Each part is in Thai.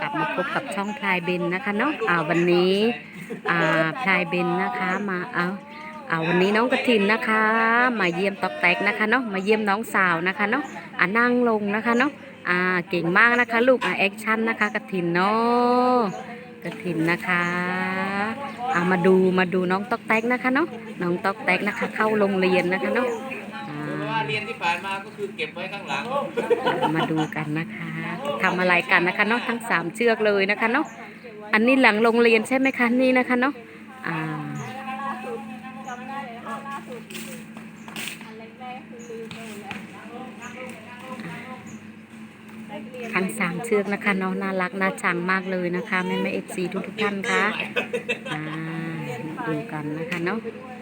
กลับมาพบกับช่องพลายเบนนะคะเนาะอ่าวันนี้อ่าพลายเบนนะคะมาเอาอ่าวันนี้น้องกระถินนะคะ มาเยี่ยมตอกแตกนะคะเนาะมาเยี่ยมน้องสาวนะคะเนาะอ่านั่งลงนะคะเนาะอ่าเก่งมากนะคะลูกอ่าแอคชั่นนะคะกระถินเนาะกระถินนะคะอ่ามาดูมาดูน้องตอกแตกนะคะเนาะน้องตอกแตกนะคะ เข้าโรงเรียนนะคะเนาะ เรียนที่ผ่านมาก็คือเก็บไว้ข้างหลังมาดูกันนะคะทำอะไรกันนะคะเนาะทั้งสามเชือกเลยนะคะเนาะอันนี้หลังโรงเรียนใช่ไหมคะนี่นะคะเนาะอ่าล่าทั้งสามเชือกนะคะเนาะน่ารักน่าชังมากเลยนะคะแม่แม่เอฟซีทุกทุกท่านคะอ่าดูกันนะคะเนาะไปด้วยนะ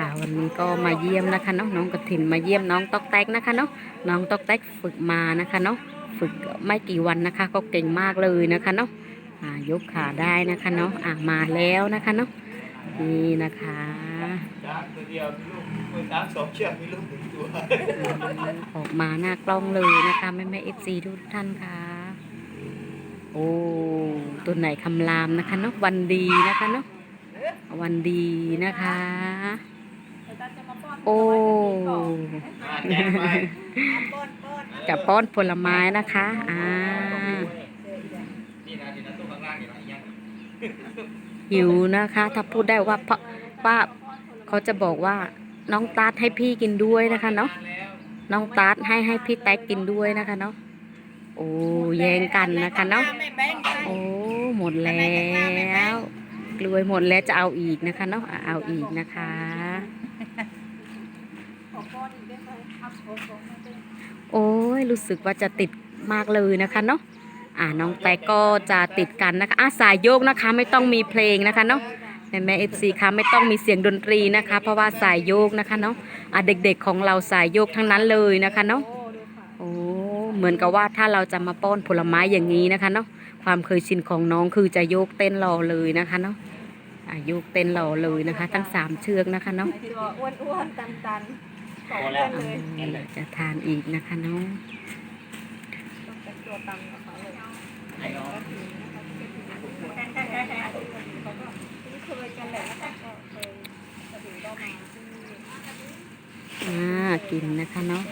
คะได้ค่ะ วันนี้ก็มาเยี่ยมนะคะเนาะน้องกระถินมาเยี่ยมน้องตอกแตกนะคะเนาะน้องตอกแตกฝึกมานะคะเนาะฝึกไม่กี่วันนะคะ ก็เก่งมากเลยนะคะเนาะอ่ายกขาได้นะคะเนาะอ่ามาแล้วนะคะเนาะนี่นะคะจ้าตัวเดียวมีลูกมือสามสองเชือกมีลูกหนึ่งตัวอ่าออกมาหน้ากล้องเลยนะคะแม่แม่เอฟซีทุกท่านค่ะ โอ้ตัวไหนคำรามนะคะเนาะวันดีนะคะเนาะวันดีนะคะ โอ้แจกไปป้อนป้อนจะป้อนผลไม้นะคะ อ่า นี่นะนี่นะตัวข้างล่างนี่นะอีกอย่างหิวนะคะ ถ้าพูดได้ว่าเพราะว่าเขาจะบอกว่าน้องตาดให้พี่กินด้วยนะคะเนาะ น้องตาดให้ให้พี่แต๊กกินด้วยนะคะเนาะ โอ้แย่งกันนะคะเนาะ โอ้หมดแล้ว กล้วยหมดแล้วจะเอาอีกนะคะเนาะ เอาอีกนะคะ ขอป้อนอีกได้ไหมเอาขอขอมาเป็น โอ้ยรู้สึกว่าจะติดมากเลยนะคะเนาะอ่าน้องแต๊กก็จะติดกันนะคะอะสายโยกนะคะไม่ต้องมีเพลงนะคะเนาะแม่แม่เอฟซีคะไม่ต้องมีเสียงดนตรีนะคะ เพราะว่าสายโยกนะคะเนาะอะเด็กๆของเราสายโยกทั้งนั้นเลยนะคะเนาะโอ้เหมือนกับว่าถ้าเราจะมาป้อนผลไม้อย่างนี้นะคะเนาะความเคยชินของน้องคือจะโยกเต้นรอเลยนะคะเนาะอะโยกเต้นรอเลยนะคะ ทั้งสามเชือกนะคะเนาะอ้วนๆตันๆ สองคนเลยอืมจะทานอีกนะคะเนาะต้องเป็นตัวตันของเขาเลยไอ้น้องเขาก็คุ้นเคยกันแหละนะคะก็เคยจะถึงก็มาที่นี่อ่ากินนะคะเนาะ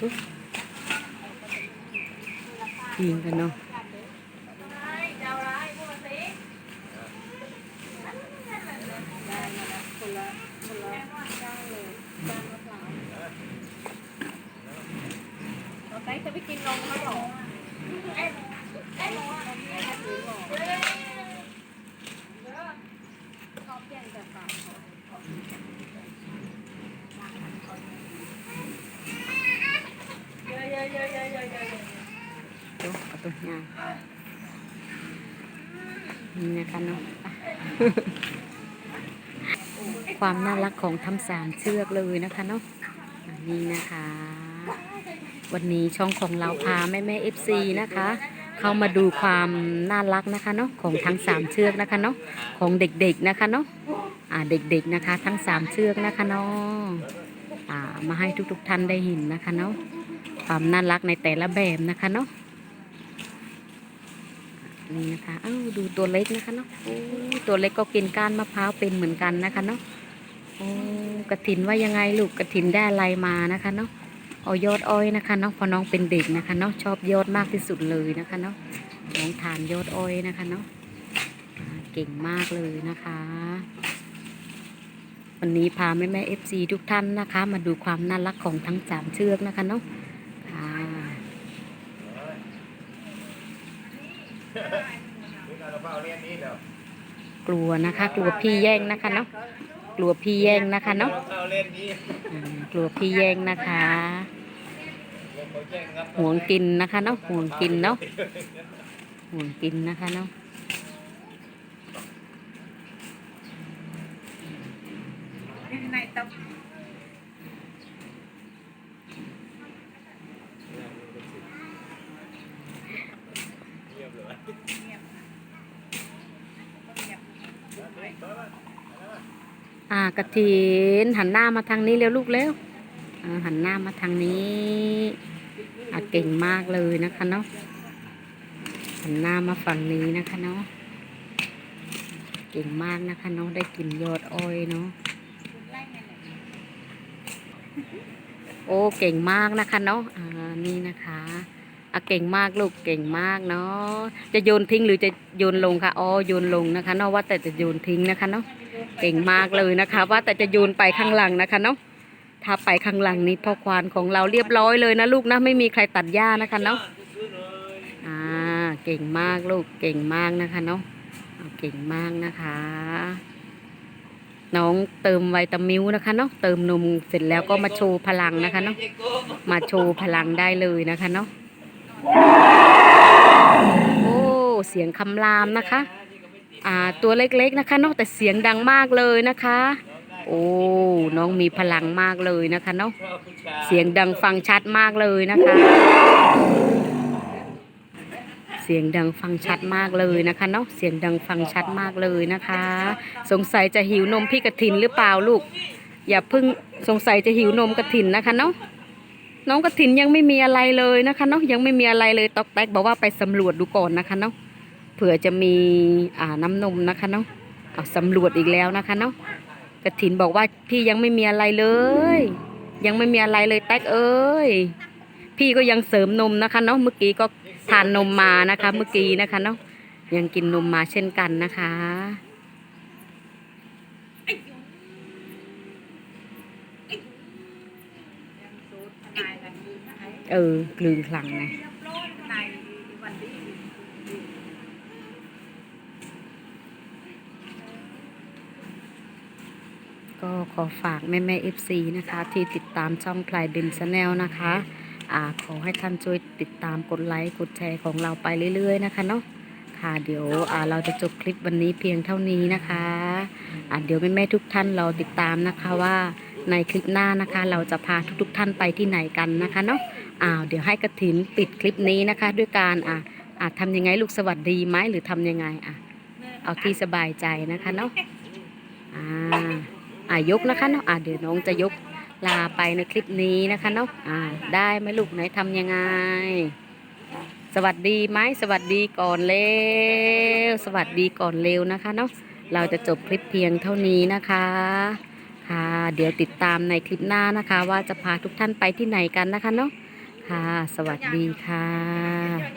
อุ๊ยกินกันเนาะ คนละคนละก้านเลยก้านมะพร้าวเราไต้จะไปกินนมเขาหรอไอ้ไอ้นมแม่ถือหรอชอบแย่งแต่ปากเขาเยอะเยอะเยอะเยอะเยอะเยอะ ตัวเอาตัวงานนี่นะคะเนาะความน่ารักของทั้งสามเชือกเลยนะคะเนาะนนี้นะคะ วันนี้ช่องของเราพาแม่แม่เอฟซีนะคะ เข้ามาดูความน่ารักนะคะเนาะของทั้งสามเชือกนะคะเนาะของเด็กๆนะคะเนาะอ่าเด็กๆนะคะ ทั้งสามเชือกนะคะเนาะอ่ามาให้ทุกๆท่านได้เห็นนะคะเนาะ ความน่ารักในแต่ละแบบนะคะเนาะนี่นะคะเอ้าดูตัวเล็กนะคะเนาะโอ้ตัวเล็กก็กินก้านมะพร้าวเป็นเหมือนกันนะคะเนาะโอ้กระถินว่ายังไงลูกกระถินได้อะไรมานะคะเนาะเอายอดอ้อยนะคะเนาะพอน้องเป็นเด็กนะคะเนาะชอบยอดมากที่สุดเลยนะคะเนาะน้องทานยอดอ้อยนะคะเนาะเก่งมากเลยนะคะ วันนี้พาแม่แม่เอฟซีทุกท่านนะคะ มาดูความน่ารักของทั้งสามเชือกนะคะเนาะ นี่เราเฝ้าเรียนนี้เดี๋ยว กลัวนะคะ กลัวพี่แย่งนะคะเนาะกลัวพี่แย่งนะคะเนาะเราเฝ้าเรียนนี้อ่ากลัวพี่แย่งนะคะเรียนเขาแจ้งครับห่วงกินนะคะเนาะห่วงกินเนาะห่วงกินนะคะเนาะในตับ เยี่ยมเลย อ่ากระถินหันหน้ามาทางนี้เร็วลูกเร็วหันหน้ามาทางนี้อะเก่งมากเลยนะคะเนาะหันหน้ามาฝั่งนี้นะคะเนาะเก่งมากนะคะเนาะได้กินยอดอ้อยเนาะโอ้เก่งมากนะคะเนาะอ่านี่นะคะ อะเก่งมากลูกเก่งมากเนาะจะโยนทิ้งหรือจะโยนลงคะอ๋อโยนลงนะคะเนาะว่าแต่จะโยนทิ้งนะคะเนาะเก่งมากเลยนะคะ ว่าแต่จะโยนไปข้างหลังนะคะเนาะถ้าไปข้างหลังนี้พ่อควานของเราเรียบร้อยเลยนะลูกนะไม่มีใครตัดหญ้านะคะเนาะอ่าเก่งมากลูกเก่งมากนะคะเนาะเอาเก่งมากนะคะน้องเติมไวตามิวนะคะเนาะเติมนมเสร็จแล้วก็มาโชว์พลังนะคะเนาะมาโชว์พลังได้เลยนะคะเนาะ โอ้เสียงคำรามนะคะอ่าตัวเล็กๆนะคะเนาะแต่เสียงดังมากเลยนะคะ โอ้น้องมีพลังมากเลยนะคะเนาะเสียงดังฟังชัดมากเลยนะคะ เสียงดังฟังชัดมากเลยนะคะเนาะเสียงดังฟังชัดมากเลยนะคะ สงสัยจะหิวนมพี่กระถินหรือเปล่าลูก อย่าเพิ่งสงสัยจะหิวนมกระถินนะคะเนาะ น้องกระถินยังไม่มีอะไรเลยนะคะเนาะยังไม่มีอะไรเลยตอกแตกบอกว่าไปสำรวจดูก่อนนะคะเนาะเผื่อจะมีอ่าน้ำนมนะคะเนาะเอาสำรวจอีกแล้วนะคะเนาะกระถินบอกว่าพี่ยังไม่มีอะไรเลย ยังไม่มีอะไรเลยแตกเอ้ยพี่ก็ยังเสริมนมนะคะเนาะเมื่อกี้ก็ทานนมมานะคะ เมื่อกี้นะคะเนาะยังกินนมมาเช่นกันนะคะ เออกลืนคลังไงก็ขอฝากแม่แม่เอฟซีนะคะ ที่ติดตามช่องพลายเบนชาแนลนะคะอ่าขอให้ท่านช่วยติดตามกดไลค์กดแชร์ของเราไปเรื่อยๆนะคะเนาะค่ะเดี๋ยวอ่าเราจะจบคลิปวันนี้เพียงเท่านี้นะคะอ่าเดี๋ยวแม่แม่ทุกท่านรอติดตามนะคะว่า ในคลิปหน้านะคะ เราจะพาทุกๆท่านไปที่ไหนกันนะคะเนาะอ้าวเดี๋ยวให้กระถินปิดคลิปนี้นะคะ ด้วยการอ่าอ่าทำยังไงลูกสวัสดีไหมหรือทำยังไงอะเอาที่สบายใจนะคะเนาะอ่าอ่ายกนะคะเนาะอ่าเดี๋ยวน้องจะยกลาไปในคลิปนี้นะคะเนาะอ่าได้ไหมลูกไหนทำยังไง สวัสดีไหมสวัสดีก่อนเร็วสวัสดีก่อนเร็วนะคะเนาะเราจะจบคลิปเพียงเท่านี้นะคะ ค่ะ เดี๋ยวติดตามในคลิปหน้านะคะ ว่าจะพาทุกท่านไปที่ไหนกันนะคะเนาะค่ะ สวัสดีค่ะ